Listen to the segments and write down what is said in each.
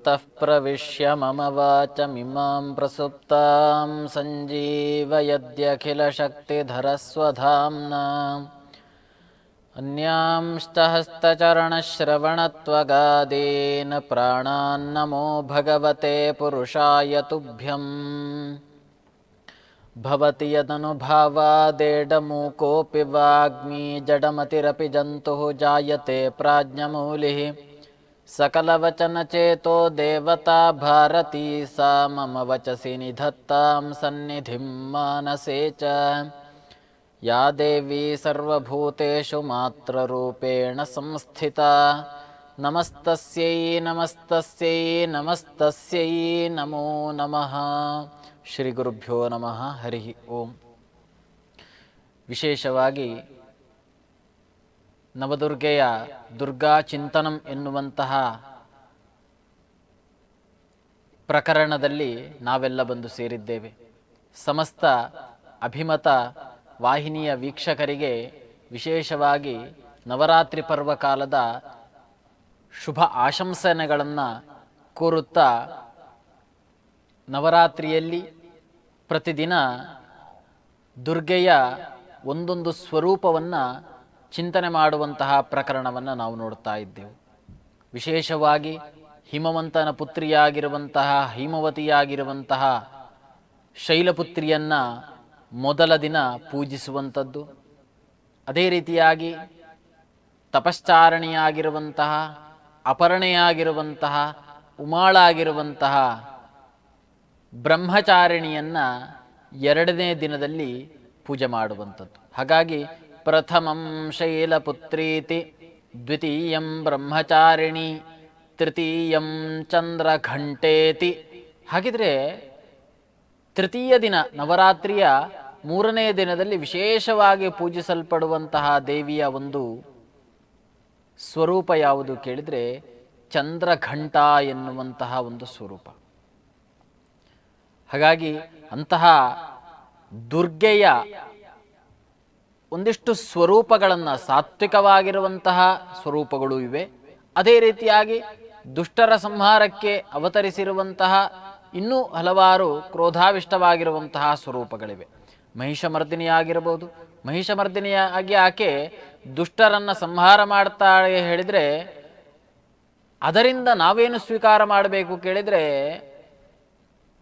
योऽन्तः प्रविश्य मम वाचमिमां प्रसुप्तां सञ्जीवयद्यखिलशक्तिधरस्वधाम्ना। अन्यांश्च हस्तचरणश्रवणत्वगादीन् प्राणान्नमो भगवते पुरुषाय तुभ्यम्। भवति यदनुभावादेडमूकोऽपि वाग्मी जडमतिरपि जन्तुः जायते प्राज्ञमूलिः। सकलवचनचेतो देवता भारती सा मम वचसि निधत्तां सन्निधिं मानसे च या देवी सर्वभूतेषु मात्ररूपेण संस्थिता नमस्तस्यै नमस्तस्यै नमस्तस्यै नमो नमः ಶ್ರೀ ಗುರುಭ್ಯೋ ನಮಃ ಹರಿ ಓಂ ವಿಶೇಷವಾಗಿ ನವದುರ್ಗೆಯ ದುರ್ಗಾ ಚಿಂತನಂ ಎನ್ನುವಂತಹ ಪ್ರಕರಣದಲ್ಲಿ ನಾವೆಲ್ಲ ಬಂದು ಸೇರಿದ್ದೇವೆ. ಸಮಸ್ತ ಅಭಿಮತ ವಾಹಿನಿಯ ವೀಕ್ಷಕರಿಗೆ ವಿಶೇಷವಾಗಿ ನವರಾತ್ರಿ ಪರ್ವಕಾಲದ ಶುಭ ಆಶಂಸನೆಗಳನ್ನು ಕೋರುತ್ತಾ ನವರಾತ್ರಿಯಲ್ಲಿ ಪ್ರತಿದಿನ ದುರ್ಗೆಯ ಒಂದೊಂದು ಸ್ವರೂಪವನ್ನು ಚಿಂತನೆ ಮಾಡುವಂತಹ ಪ್ರಕರಣವನ್ನು ನಾವು ನೋಡ್ತಾ ಇದ್ದೆವು. ವಿಶೇಷವಾಗಿ ಹಿಮವಂತನ ಪುತ್ರಿಯಾಗಿರುವಂತಹ, ಹಿಮವತಿಯಾಗಿರುವಂತಹ ಶೈಲಪುತ್ರಿಯನ್ನು ಮೊದಲ ದಿನ ಪೂಜಿಸುವಂಥದ್ದು. ಅದೇ ರೀತಿಯಾಗಿ ತಪಶ್ಚಾರಣಿಯಾಗಿರುವಂತಹ, ಅಪರ್ಣೆಯಾಗಿರುವಂತಹ, ಉಮಾಳಾಗಿರುವಂತಹ ಬ್ರಹ್ಮಚಾರಿಣಿಯನ್ನು ಎರಡನೇ ದಿನದಲ್ಲಿ ಪೂಜೆ ಮಾಡುವಂಥದ್ದು. ಹಾಗಾಗಿ ಪ್ರಥಮಂ ಶೈಲಪುತ್ರೀತಿ ದ್ವಿತೀಯಂ ಬ್ರಹ್ಮಚಾರಿಣಿ ತೃತೀಯಂ ಚಂದ್ರಘಂಟೇತಿ ಹಾಗಿದ್ರೆ ತೃತೀಯ ದಿನ ನವರಾತ್ರಿಯ ಮೂರನೇ ದಿನದಲ್ಲಿ ವಿಶೇಷವಾಗಿ ಪೂಜಿಸಲ್ಪಡುವಂತಹ ದೇವಿಯ ಒಂದು ಸ್ವರೂಪ ಯಾವುದು ಕೇಳಿದರೆ ಚಂದ್ರಘಂಟ ಎನ್ನುವಂತಹ ಒಂದು ಸ್ವರೂಪ. ಹಾಗಾಗಿ ಅಂತಹ ದುರ್ಗೆಯ ಒಂದಿಷ್ಟು ಸ್ವರೂಪಗಳನ್ನು ಸಾತ್ವಿಕವಾಗಿರುವಂತಹ ಸ್ವರೂಪಗಳು ಇವೆ. ಅದೇ ರೀತಿಯಾಗಿ ದುಷ್ಟರ ಸಂಹಾರಕ್ಕೆ ಅವತರಿಸಿರುವಂತಹ ಇನ್ನೂ ಹಲವಾರು ಕ್ರೋಧಾವಿಷ್ಟವಾಗಿರುವಂತಹ ಸ್ವರೂಪಗಳಿವೆ. ಮಹಿಷಮರ್ದಿನಿಯಾಗಿರಬಹುದು ಮಹಿಷಮರ್ದಿನಿಯಾಗಿ ಆಕೆ ದುಷ್ಟರನ್ನು ಸಂಹಾರ ಮಾಡ್ತಾಳೆ ಹೇಳಿದರೆ, ಅದರಿಂದ ನಾವೇನು ಸ್ವೀಕಾರ ಮಾಡಬೇಕು ಕೇಳಿದರೆ,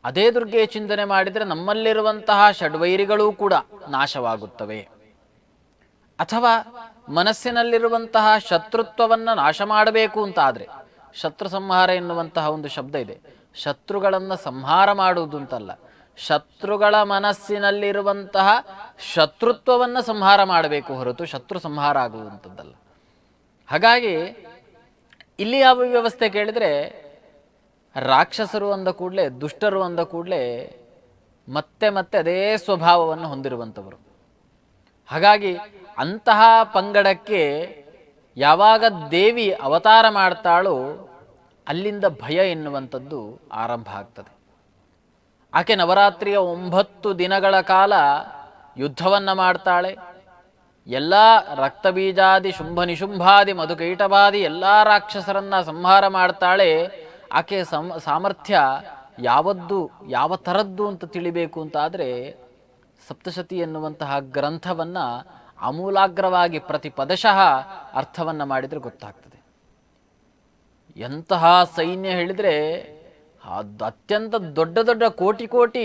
ಅದೇ ದುರ್ಗೆ ಚಿಂತನೆ ಮಾಡಿದರೆ ನಮ್ಮಲ್ಲಿರುವಂತಹ ಷಡ್ವೈರಿಗಳೂ ಕೂಡ ನಾಶವಾಗುತ್ತವೆ. ಅಥವಾ ಮನಸ್ಸಿನಲ್ಲಿರುವಂತಹ ಶತ್ರುತ್ವವನ್ನು ನಾಶ ಮಾಡಬೇಕು ಅಂತ ಆದರೆ ಶತ್ರು ಸಂಹಾರ ಎನ್ನುವಂತಹ ಒಂದು ಶಬ್ದ ಇದೆ. ಶತ್ರುಗಳನ್ನು ಸಂಹಾರ ಮಾಡುವುದು ಅಂತಲ್ಲ, ಶತ್ರುಗಳ ಮನಸ್ಸಿನಲ್ಲಿರುವಂತಹ ಶತ್ರುತ್ವವನ್ನು ಸಂಹಾರ ಮಾಡಬೇಕು ಹೊರತು ಶತ್ರು ಸಂಹಾರ ಆಗುವಂಥದ್ದಲ್ಲ. ಹಾಗಾಗಿ ಇಲ್ಲಿ ಯಾವ ವ್ಯವಸ್ಥೆ ಕೇಳಿದರೆ, ರಾಕ್ಷಸರು ಅಂದ ಕೂಡಲೇ, ದುಷ್ಟರು ಅಂದ ಕೂಡಲೇ ಮತ್ತೆ ಮತ್ತೆ ಅದೇ ಸ್ವಭಾವವನ್ನು ಹೊಂದಿರುವಂಥವರು. ಹಾಗಾಗಿ ಅಂತಹ ಪಂಗಡಕ್ಕೆ ಯಾವಾಗ ದೇವಿ ಅವತಾರ ಮಾಡ್ತಾಳೋ ಅಲ್ಲಿಂದ ಭಯ ಎನ್ನುವಂಥದ್ದು ಆರಂಭ ಆಗ್ತದೆ. ಆಕೆ ನವರಾತ್ರಿಯ ಒಂಬತ್ತು ದಿನಗಳ ಕಾಲ ಯುದ್ಧವನ್ನು ಮಾಡ್ತಾಳೆ. ಎಲ್ಲ ರಕ್ತಬೀಜಾದಿ ಶುಂಭ ನಿಶುಂಭಾದಿ ಮಧುಕೈಟವಾದಿ ಎಲ್ಲ ರಾಕ್ಷಸರನ್ನ ಸಂಹಾರ ಮಾಡ್ತಾಳೆ. ಆಕೆ ಸಾಮರ್ಥ್ಯ ಯಾವದ್ದು, ಯಾವ ಥರದ್ದು ಅಂತ ತಿಳಿಬೇಕು ಅಂತಾದರೆ ಸಪ್ತಶತಿ ಎನ್ನುವಂತಹ ಗ್ರಂಥವನ್ನು ಆಮೂಲಾಗ್ರವಾಗಿ ಪ್ರತಿ ಪದಶಃ ಅರ್ಥವನ್ನು ಮಾಡಿದರೆ ಗೊತ್ತಾಗ್ತದೆ. ಎಂತಹ ಸೈನ್ಯ ಹೇಳಿದರೆ ಅದು ಅತ್ಯಂತ ದೊಡ್ಡ ದೊಡ್ಡ ಕೋಟಿ ಕೋಟಿ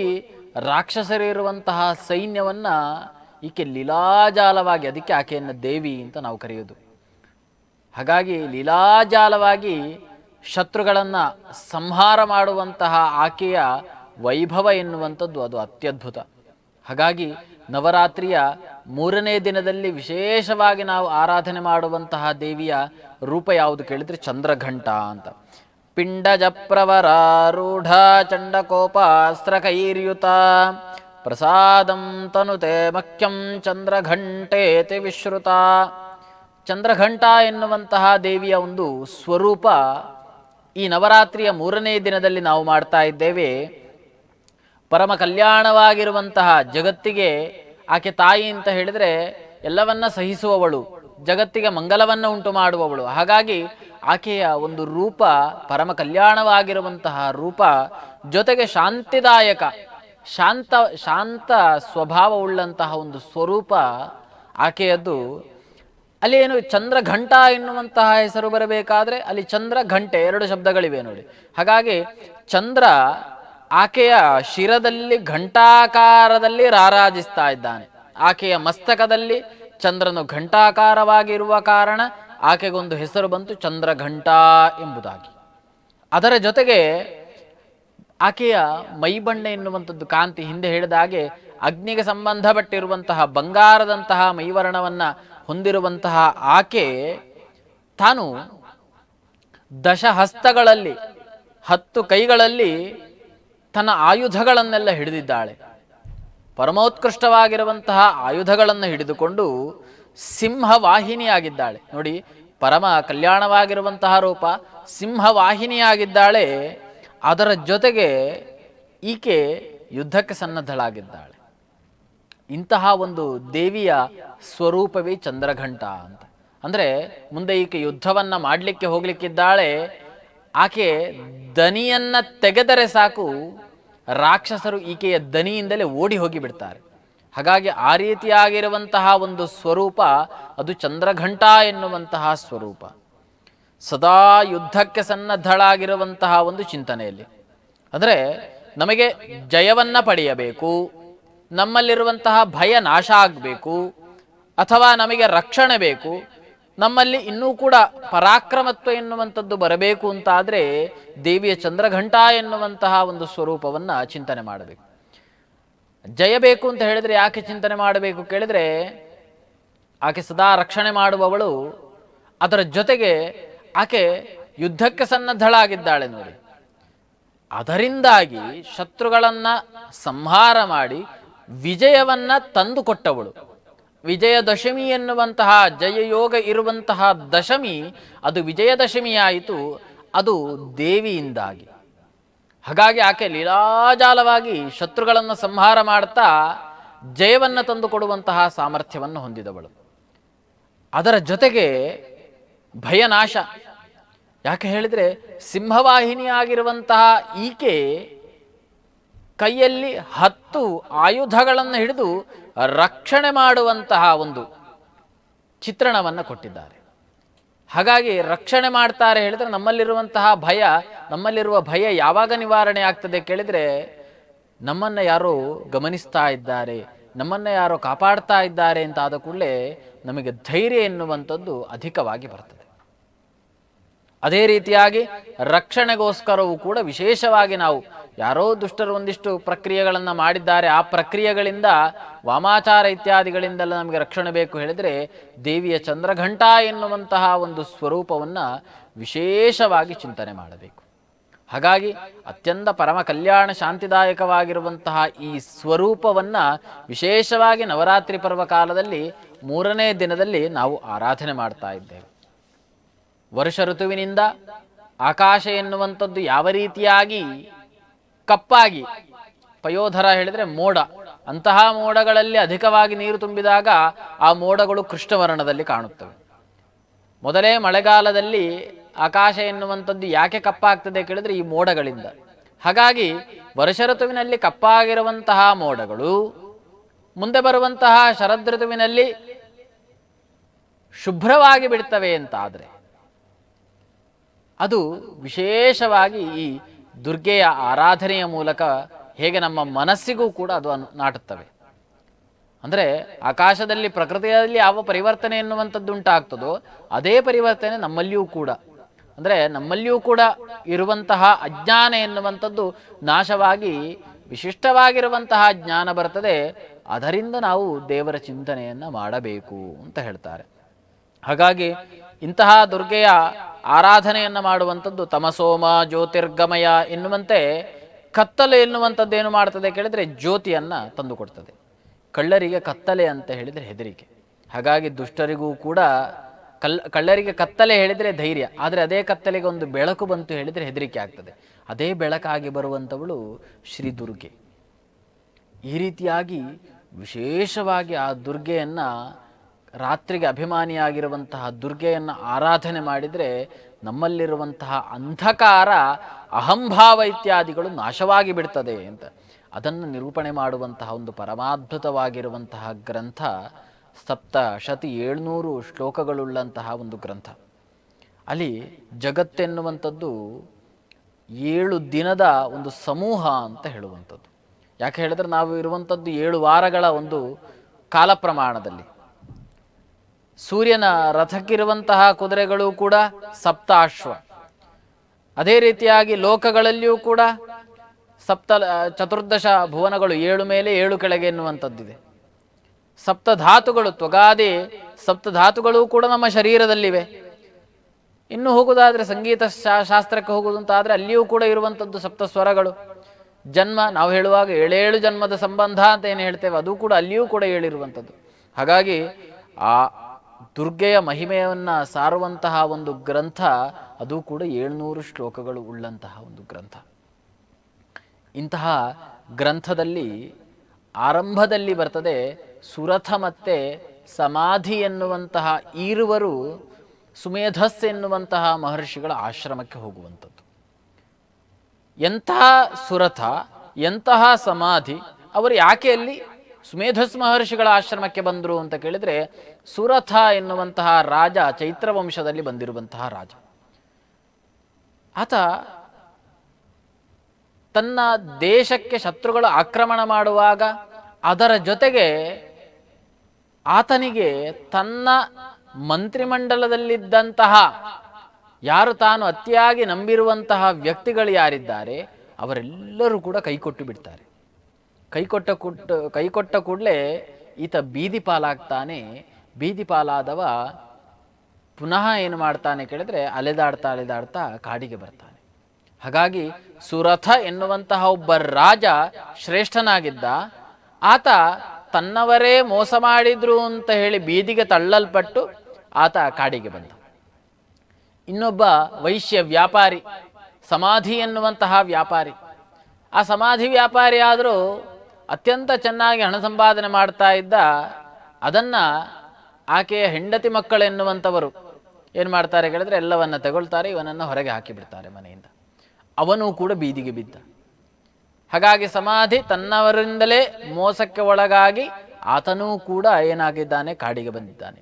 ರಾಕ್ಷಸರಿರುವಂತಹ ಸೈನ್ಯವನ್ನು ಈಕೆ ಲೀಲಾಜಾಲವಾಗಿ, ಅದಕ್ಕೆ ಆಕೆಯನ್ನು ದೇವಿ ಅಂತ ನಾವು ಕರೆಯೋದು. ಹಾಗಾಗಿ ಲೀಲಾಜಾಲವಾಗಿ ಶತ್ರುಗಳನ್ನು ಸಂಹಾರ ಮಾಡುವಂತಹ ಆಕೆಯ ವೈಭವ ಎನ್ನುವಂಥದ್ದು ಅದು ಅತ್ಯದ್ಭುತ. ಹಾಗಾಗಿ ನವರಾತ್ರಿಯ ಮೂರನೇ ದಿನದಲ್ಲಿ ವಿಶೇಷವಾಗಿ ನಾವು ಆರಾಧನೆ ಮಾಡುವಂತಹ ದೇವಿಯ ರೂಪ ಯಾವುದು ಕೇಳಿದರೆ ಚಂದ್ರಘಂಟ ಅಂತ. ಪಿಂಡಜಪ್ರವರಾರೂಢ ಚಂಡಕೋಪಾಸ್ತ್ರಕೈರ್ಯುತ. ಪ್ರಸಾದಂ ತನುತೆ ಮಖ್ಯಂ ಚಂದ್ರಘಂಟೇತಿ ವಿಶ್ರುತ. ಚಂದ್ರಘಂಟ ಎನ್ನುವಂತಹ ದೇವಿಯ ಒಂದು ಸ್ವರೂಪ ಈ ನವರಾತ್ರಿಯ ಮೂರನೇ ದಿನದಲ್ಲಿ ನಾವು ಮಾಡ್ತಾ ಇದ್ದೇವೆ. ಪರಮ ಕಲ್ಯಾಣವಾಗಿರುವಂತಹ ಜಗತ್ತಿಗೆ ಆಕೆ ತಾಯಿ ಅಂತ ಹೇಳಿದರೆ ಎಲ್ಲವನ್ನ ಸಹಿಸುವವಳು, ಜಗತ್ತಿಗೆ ಮಂಗಲವನ್ನು ಉಂಟು ಮಾಡುವವಳು. ಹಾಗಾಗಿ ಆಕೆಯ ಒಂದು ರೂಪ ಪರಮ ಕಲ್ಯಾಣವಾಗಿರುವಂತಹ ರೂಪ ಜೊತೆಗೆ ಶಾಂತಿದಾಯಕ, ಶಾಂತ ಶಾಂತ ಸ್ವಭಾವವುಳ್ಳಂತಹ ಒಂದು ಸ್ವರೂಪ ಆಕೆಯದ್ದು. ಅಲ್ಲಿ ಏನು ಚಂದ್ರಘಂಟ ಎನ್ನುವಂತಹ ಹೆಸರು ಬರಬೇಕಾದ್ರೆ ಅಲ್ಲಿ ಚಂದ್ರ ಘಂಟೆ ಎರಡು ಶಬ್ದಗಳಿವೆ ನೋಡಿ. ಹಾಗಾಗಿ ಚಂದ್ರ ಆಕೆಯ ಶಿರದಲ್ಲಿ ಘಂಟಾಕಾರದಲ್ಲಿ ರಾರಾಜಿಸ್ತಾ ಇದ್ದಾನೆ. ಆಕೆಯ ಮಸ್ತಕದಲ್ಲಿ ಚಂದ್ರನು ಘಂಟಾಕಾರವಾಗಿರುವ ಕಾರಣ ಆಕೆಗೊಂದು ಹೆಸರು ಬಂತು ಚಂದ್ರಘಂಟ ಎಂಬುದಾಗಿ. ಅದರ ಜೊತೆಗೆ ಆಕೆಯ ಮೈಬಣ್ಣ ಎನ್ನುವಂಥದ್ದು ಕಾಂತಿ ಹಿಂದೆ ಹೇಳಿದ ಹಾಗೆ ಅಗ್ನಿಗೆ ಸಂಬಂಧಪಟ್ಟಿರುವಂತಹ ಬಂಗಾರದಂತಹ ಮೈವರ್ಣವನ್ನು ಹೊಂದಿರುವಂತಹ ಆಕೆ ತಾನು ದಶಹಸ್ತಗಳಲ್ಲಿ ಹತ್ತು ಕೈಗಳಲ್ಲಿ ತನ್ನ ಆಯುಧಗಳನ್ನೆಲ್ಲ ಹಿಡಿದಿದ್ದಾಳೆ. ಪರಮೋತ್ಕೃಷ್ಟವಾಗಿರುವಂತಹ ಆಯುಧಗಳನ್ನು ಹಿಡಿದುಕೊಂಡು ಸಿಂಹವಾಹಿನಿಯಾಗಿದ್ದಾಳೆ. ನೋಡಿ, ಪರಮ ಕಲ್ಯಾಣವಾಗಿರುವಂತಹ ರೂಪ, ಸಿಂಹವಾಹಿನಿಯಾಗಿದ್ದಾಳೆ. ಅದರ ಜೊತೆಗೆ ಈಕೆ ಯುದ್ಧಕ್ಕೆ ಸನ್ನದ್ಧಳಾಗಿದ್ದಾಳೆ. ಇಂತಹ ಒಂದು ದೇವಿಯ ಸ್ವರೂಪವೇ ಚಂದ್ರಘಂಟ ಅಂತ. ಅಂದರೆ ಮುಂದೆ ಈಕೆ ಯುದ್ಧವನ್ನು ಮಾಡಲಿಕ್ಕೆ ಹೋಗ್ಲಿಕ್ಕಿದ್ದಾಳೆ ಆಕೆ ದನಿಯನ್ನು ತೆಗೆದರೆ ಸಾಕು, ರಾಕ್ಷಸರು ಈಕೆಯ ದನಿಯಿಂದಲೇ ಓಡಿ ಹೋಗಿ ಬಿಡ್ತಾರೆ. ಹಾಗಾಗಿ ಆ ರೀತಿಯಾಗಿರುವಂತಹ ಒಂದು ಸ್ವರೂಪ, ಅದು ಚಂದ್ರಘಂಟ ಎನ್ನುವಂತಹ ಸ್ವರೂಪ. ಸದಾ ಯುದ್ಧಕ್ಕೆ ಸನ್ನದ್ಧಳಾಗಿರುವಂತಹ ಒಂದು ಚಿಂತನೆಯಲ್ಲಿ. ಅಂದರೆ ನಮಗೆ ಜಯವನ್ನು ಪಡೆಯಬೇಕು, ನಮ್ಮಲ್ಲಿರುವಂತಹ ಭಯ ನಾಶ ಆಗಬೇಕು, ಅಥವಾ ನಮಗೆ ರಕ್ಷಣೆ ಬೇಕು ನಮ್ಮಲ್ಲಿ ಇನ್ನೂ ಕೂಡ ಪರಾಕ್ರಮತ್ವ ಎನ್ನುವಂಥದ್ದು ಬರಬೇಕು ಅಂತಾದರೆ ದೇವಿಯ ಚಂದ್ರಘಂಟ ಎನ್ನುವಂತಹ ಒಂದು ಸ್ವರೂಪವನ್ನು ಚಿಂತನೆ ಮಾಡಬೇಕು. ಜಯ ಬೇಕು ಅಂತ ಹೇಳಿದರೆ ಯಾಕೆ ಚಿಂತನೆ ಮಾಡಬೇಕು ಕೇಳಿದರೆ ಆಕೆ ಸದಾ ರಕ್ಷಣೆ ಮಾಡುವವಳು, ಅದರ ಜೊತೆಗೆ ಆಕೆ ಯುದ್ಧಕ್ಕೆ ಸನ್ನದ್ಧಳಾಗಿದ್ದಾಳೆ ನೋಡಿ. ಅದರಿಂದಾಗಿ ಶತ್ರುಗಳನ್ನು ಸಂಹಾರ ಮಾಡಿ ವಿಜಯವನ್ನು ತಂದುಕೊಟ್ಟವಳು. ವಿಜಯದಶಮಿ ಎನ್ನುವಂತಹ ಜಯಯೋಗ ಇರುವಂತಹ ದಶಮಿ, ಅದು ವಿಜಯದಶಮಿಯಾಯಿತು, ಅದು ದೇವಿಯಿಂದಾಗಿ. ಹಾಗಾಗಿ ಆಕೆ ಲೀಲಾಜಾಲವಾಗಿ ಶತ್ರುಗಳನ್ನು ಸಂಹಾರ ಮಾಡ್ತಾ ಜಯವನ್ನು ತಂದುಕೊಡುವಂತಹ ಸಾಮರ್ಥ್ಯವನ್ನು ಹೊಂದಿದವಳು. ಅದರ ಜೊತೆಗೆ ಭಯನಾಶ. ಯಾಕೆ ಹೇಳಿದರೆ, ಸಿಂಹವಾಹಿನಿಯಾಗಿರುವಂತಹ ಈಕೆ ಕೈಯಲ್ಲಿ ಹತ್ತು ಆಯುಧಗಳನ್ನು ಹಿಡಿದು ರಕ್ಷಣೆ ಮಾಡುವಂತಹ ಒಂದು ಚಿತ್ರಣವನ್ನು ಕೊಟ್ಟಿದ್ದಾರೆ. ಹಾಗಾಗಿ ರಕ್ಷಣೆ ಮಾಡ್ತಾರೆ ಹೇಳಿದ್ರೆ ನಮ್ಮಲ್ಲಿರುವಂತಹ ಭಯ, ನಮ್ಮಲ್ಲಿರುವ ಭಯ ಯಾವಾಗ ನಿವಾರಣೆ ಆಗ್ತದೆ ಕೇಳಿದರೆ ನಮ್ಮನ್ನು ಯಾರೋ ಗಮನಿಸ್ತಾ ಇದ್ದಾರೆ, ನಮ್ಮನ್ನು ಯಾರೋ ಕಾಪಾಡ್ತಾ ಇದ್ದಾರೆ ಅಂತ ಆದ ಕೂಡಲೇ ನಮಗೆ ಧೈರ್ಯ ಎನ್ನುವಂಥದ್ದು ಅಧಿಕವಾಗಿ ಬರ್ತದೆ. ಅದೇ ರೀತಿಯಾಗಿ ರಕ್ಷಣೆಗೋಸ್ಕರವೂ ಕೂಡ ವಿಶೇಷವಾಗಿ ನಾವು ಯಾರೋ ದುಷ್ಟರು ಒಂದಿಷ್ಟು ಪ್ರಕ್ರಿಯೆಗಳನ್ನು ಮಾಡಿದ್ದಾರೆ. ಆ ಪ್ರಕ್ರಿಯೆಗಳಿಂದ ವಾಮಾಚಾರ ಇತ್ಯಾದಿಗಳಿಂದೆಲ್ಲ ನಮಗೆ ರಕ್ಷಣೆ ಬೇಕು ಹೇಳಿದರೆ ದೇವಿಯ ಚಂದ್ರಘಂಟ ಎನ್ನುವಂತಹ ಒಂದು ಸ್ವರೂಪವನ್ನು ವಿಶೇಷವಾಗಿ ಚಿಂತನೆ ಮಾಡಬೇಕು. ಹಾಗಾಗಿ ಅತ್ಯಂತ ಪರಮ ಕಲ್ಯಾಣ ಶಾಂತಿದಾಯಕವಾಗಿರುವಂತಹ ಈ ಸ್ವರೂಪವನ್ನು ವಿಶೇಷವಾಗಿ ನವರಾತ್ರಿ ಪರ್ವ ಕಾಲದಲ್ಲಿ ಮೂರನೇ ದಿನದಲ್ಲಿ ನಾವು ಆರಾಧನೆ ಮಾಡ್ತಾ ಇದ್ದೇವೆ. ವರ್ಷ ಋತುವಿನಿಂದ ಆಕಾಶ ಎನ್ನುವಂಥದ್ದು ಯಾವ ರೀತಿಯಾಗಿ ಕಪ್ಪಾಗಿ. ಪಯೋಧರ ಹೇಳಿದರೆ ಮೋಡ. ಅಂತಹ ಮೋಡಗಳಲ್ಲಿ ಅಧಿಕವಾಗಿ ನೀರು ತುಂಬಿದಾಗ ಆ ಮೋಡಗಳು ಕೃಷ್ಣವರ್ಣದಲ್ಲಿ ಕಾಣುತ್ತವೆ. ಮೊದಲೇ ಮಳೆಗಾಲದಲ್ಲಿ ಆಕಾಶ ಎನ್ನುವಂಥದ್ದು ಯಾಕೆ ಕಪ್ಪಾಗ್ತದೆ ಕೇಳಿದ್ರೆ ಈ ಮೋಡಗಳಿಂದ. ಹಾಗಾಗಿ ವರ್ಷ ಋತುವಿನಲ್ಲಿ ಕಪ್ಪಾಗಿರುವಂತಹ ಮೋಡಗಳು, ಮುಂದೆ ಬರುವಂತಹ ಶರದ್ ಋತುವಿನಲ್ಲಿ ಶುಭ್ರವಾಗಿ ಬಿಡ್ತವೆ ಅಂತಾದರೆ ಅದು ವಿಶೇಷವಾಗಿ ಈ ದುರ್ಗೆಯ ಆರಾಧನೆಯ ಮೂಲಕ ಹೇಗೆ ನಮ್ಮ ಮನಸ್ಸಿಗೂ ಕೂಡ ಅದು ಅನು, ನಾಟುತ್ತವೆ. ಅಂದರೆ ಆಕಾಶದಲ್ಲಿ ಪ್ರಕೃತಿಯಲ್ಲಿ ಯಾವ ಪರಿವರ್ತನೆ ಎನ್ನುವಂಥದ್ದು ಉಂಟಾಗ್ತದೋ ಅದೇ ಪರಿವರ್ತನೆ ನಮ್ಮಲ್ಲಿಯೂ ಕೂಡ. ಅಂದರೆ ನಮ್ಮಲ್ಲಿಯೂ ಕೂಡ ಇರುವಂತಹ ಅಜ್ಞಾನ ಎನ್ನುವಂಥದ್ದು ನಾಶವಾಗಿ, ವಿಶಿಷ್ಟವಾಗಿರುವಂತಹ ಜ್ಞಾನ ಬರ್ತದೆ. ಅದರಿಂದ ನಾವು ದೇವರ ಚಿಂತನೆಯನ್ನು ಮಾಡಬೇಕು ಅಂತ ಹೇಳ್ತಾರೆ. ಹಾಗಾಗಿ ಇಂತಹ ದುರ್ಗೆಯ ಆರಾಧನೆಯನ್ನು ಮಾಡುವಂಥದ್ದು ತಮಸೋಮ, ಜ್ಯೋತಿರ್ಗಮಯ ಎನ್ನುವಂತೆ ಕತ್ತಲೆ ಎನ್ನುವಂಥದ್ದು ಏನು ಮಾಡ್ತದೆ ಕೇಳಿದರೆ ಜ್ಯೋತಿಯನ್ನು ತಂದುಕೊಡ್ತದೆ ಕಳ್ಳರಿಗೆ ಕತ್ತಲೆ ಅಂತ ಹೇಳಿದರೆ ಹೆದರಿಕೆ. ಹಾಗಾಗಿ ದುಷ್ಟರಿಗೂ ಕೂಡ ಕಲ್, ಕಳ್ಳರಿಗೆ ಕತ್ತಲೆ ಹೇಳಿದರೆ ಧೈರ್ಯ, ಆದರೆ ಅದೇ ಕತ್ತಲೆಗೆ ಒಂದು ಬೆಳಕು ಬಂತು ಹೇಳಿದರೆ ಹೆದರಿಕೆ ಆಗ್ತದೆ. ಅದೇ ಬೆಳಕಾಗಿ ಬರುವಂಥವಳು ಶ್ರೀ ದುರ್ಗೆ. ಈ ರೀತಿಯಾಗಿ ವಿಶೇಷವಾಗಿ ಆ ದುರ್ಗೆಯನ್ನು ರಾತ್ರಿಗೆ ಅಭಿಮಾನಿಯಾಗಿರುವಂತಹ ದುರ್ಗೆಯನ್ನು ಆರಾಧನೆ ಮಾಡಿದರೆ ನಮ್ಮಲ್ಲಿರುವಂತಹ ಅಂಧಕಾರ, ಅಹಂಭಾವ ಇತ್ಯಾದಿಗಳು ನಾಶವಾಗಿ ಬಿಡ್ತದೆ ಅಂತ. ಅದನ್ನು ನಿರೂಪಣೆ ಮಾಡುವಂತಹ ಒಂದು ಪರಮಾದ್ಭುತವಾಗಿರುವಂತಹ ಗ್ರಂಥ ಸಪ್ತ ಶತಿ ಏಳ್ನೂರು ಶ್ಲೋಕಗಳುಳ್ಳಂತಹ ಒಂದು ಗ್ರಂಥ. ಅಲ್ಲಿ ಜಗತ್ತೆನ್ನುವಂಥದ್ದು ಏಳು ದಿನದ ಒಂದು ಸಮೂಹ ಅಂತ ಹೇಳುವಂಥದ್ದು. ಯಾಕೆ ಹೇಳಿದ್ರೆ ನಾವು ಇರುವಂಥದ್ದು ಏಳು ವಾರಗಳ ಒಂದು ಕಾಲ ಪ್ರಮಾಣದಲ್ಲಿ ಸೂರ್ಯನ ರಥಕ್ಕಿರುವಂತಹ ಕುದುರೆಗಳು ಕೂಡ ಸಪ್ತಾಶ್ವ. ಅದೇ ರೀತಿಯಾಗಿ ಲೋಕಗಳಲ್ಲಿಯೂ ಕೂಡ ಸಪ್ತ, ಚತುರ್ದಶ ಭುವನಗಳು ಏಳು ಮೇಲೆ ಏಳು ಕೆಳಗೆ ಎನ್ನುವಂಥದ್ದಿದೆ. ಸಪ್ತಧಾತುಗಳು, ತ್ವಗಾದಿ ಸಪ್ತಧಾತುಗಳು ಕೂಡ ನಮ್ಮ ಶರೀರದಲ್ಲಿವೆ. ಇನ್ನು ಹೋಗುವುದಾದ್ರೆ ಸಂಗೀತ ಶಾ- ಶಾಸ್ತ್ರಕ್ಕೆ ಹೋಗುವುದಂತಾದರೆ ಅಲ್ಲಿಯೂ ಕೂಡ ಇರುವಂಥದ್ದು ಸಪ್ತ ಸ್ವರಗಳು ಜನ್ಮ, ನಾವು ಹೇಳುವಾಗ ಏಳೇಳು ಜನ್ಮದ ಸಂಬಂಧ ಅಂತ ಏನು ಹೇಳ್ತೇವೆ, ಅದು ಕೂಡ ಅಲ್ಲಿಯೂ ಕೂಡ ಹೇಳಿರುವಂಥದ್ದು ಹಾಗಾಗಿ ಆ ದುರ್ಗೆಯ ಮಹಿಮೆಯನ್ನು ಸಾರುವಂತಹ ಒಂದು ಗ್ರಂಥ, ಅದು ಕೂಡ ಏಳ್ನೂರು ಶ್ಲೋಕಗಳು ಉಳ್ಳಂತಹ ಒಂದು ಗ್ರಂಥ. ಇಂತಹ ಗ್ರಂಥದಲ್ಲಿ ಆರಂಭದಲ್ಲಿ ಬರ್ತದೆ, ಸುರಥ ಮತ್ತೆ ಸಮಾಧಿ ಎನ್ನುವಂತಹ ಈರುವರು ಸುಮೇಧಸ್ ಎನ್ನುವಂತಹ ಮಹರ್ಷಿಗಳ ಆಶ್ರಮಕ್ಕೆ ಹೋಗುವಂಥದ್ದು. ಎಂತಹ ಸುರಥ, ಎಂತಹ ಸಮಾಧಿ, ಅವರು ಯಾಕೆ ಅಲ್ಲಿ ಸುಮೇಧಸ್ ಮಹರ್ಷಿಗಳ ಆಶ್ರಮಕ್ಕೆ ಬಂದರು ಅಂತ ಕೇಳಿದರೆ ಸುರಥ ಎನ್ನುವಂತಹ ರಾಜ ಚೈತ್ರ ವಂಶದಲ್ಲಿ ಬಂದಿರುವಂತಹ ರಾಜ. ಆತ ತನ್ನ ದೇಶಕ್ಕೆ ಶತ್ರುಗಳು ಆಕ್ರಮಣ ಮಾಡುವಾಗ ಅದರ ಜೊತೆಗೆ ಆತನಿಗೆ ತನ್ನ ಮಂತ್ರಿಮಂಡಲದಲ್ಲಿದ್ದಂತಹ ಯಾರು ತಾನು ಅತಿಯಾಗಿ ನಂಬಿರುವಂತಹ ವ್ಯಕ್ತಿಗಳು ಯಾರಿದ್ದಾರೆ ಅವರೆಲ್ಲರೂ ಕೂಡ ಕೈಕೊಟ್ಟು ಬಿಡ್ತಾರೆ. ಕೈಕೊಟ್ಟ ಕುಟ್ಟು ಕೈಕೊಟ್ಟ ಕೂಡಲೇ ಈತ ಬೀದಿ ಪಾಲಾಗ್ತಾನೆ. ಬೀದಿ ಪಾಲಾದವ ಪುನಃ ಏನು ಮಾಡ್ತಾನೆ ಕೇಳಿದ್ರೆ ಅಲೆದಾಡ್ತಾ ಅಲೆದಾಡ್ತಾ ಕಾಡಿಗೆ ಬರ್ತಾನೆ. ಹಾಗಾಗಿ ಸುರಥ ಎನ್ನುವಂತಹ ಒಬ್ಬ ರಾಜ ಶ್ರೇಷ್ಠನಾಗಿದ್ದ ಆತ ತನ್ನವರೇ ಮೋಸ ಮಾಡಿದ್ರು ಅಂತ ಹೇಳಿ ಬೀದಿಗೆ ತಳ್ಳಲ್ಪಟ್ಟು ಆತ ಕಾಡಿಗೆ ಬಂದ. ಇನ್ನೊಬ್ಬ ವೈಶ್ಯ ವ್ಯಾಪಾರಿ, ಸಮಾಧಿ ಎನ್ನುವಂತಹ ವ್ಯಾಪಾರಿ. ಆ ಸಮಾಧಿ ವ್ಯಾಪಾರಿ ಆದರೂ ಅತ್ಯಂತ ಚೆನ್ನಾಗಿ ಹಣ ಸಂಪಾದನೆ ಮಾಡ್ತಾ ಇದ್ದ ಅದನ್ನ ಆಕೆಯ ಹೆಂಡತಿ ಮಕ್ಕಳೆನ್ನುವಂಥವರು ಏನು ಮಾಡ್ತಾರೆ ಕೇಳಿದ್ರೆ ಎಲ್ಲವನ್ನ ತಗೊಳ್ತಾರೆ, ಇವನನ್ನು ಹೊರಗೆ ಹಾಕಿಬಿಡ್ತಾರೆ ಮನೆಯಿಂದ. ಅವನು ಕೂಡ ಬೀದಿಗೆ ಬಿದ್ದ. ಹಾಗಾಗಿ ಸಮಾಧಿ ತನ್ನವರಿಂದಲೇ ಮೋಸಕ್ಕೆ ಒಳಗಾಗಿ ಆತನೂ ಕೂಡ ಏನಾಗಿದ್ದಾನೆ, ಕಾಡಿಗೆ ಬಂದಿದ್ದಾನೆ.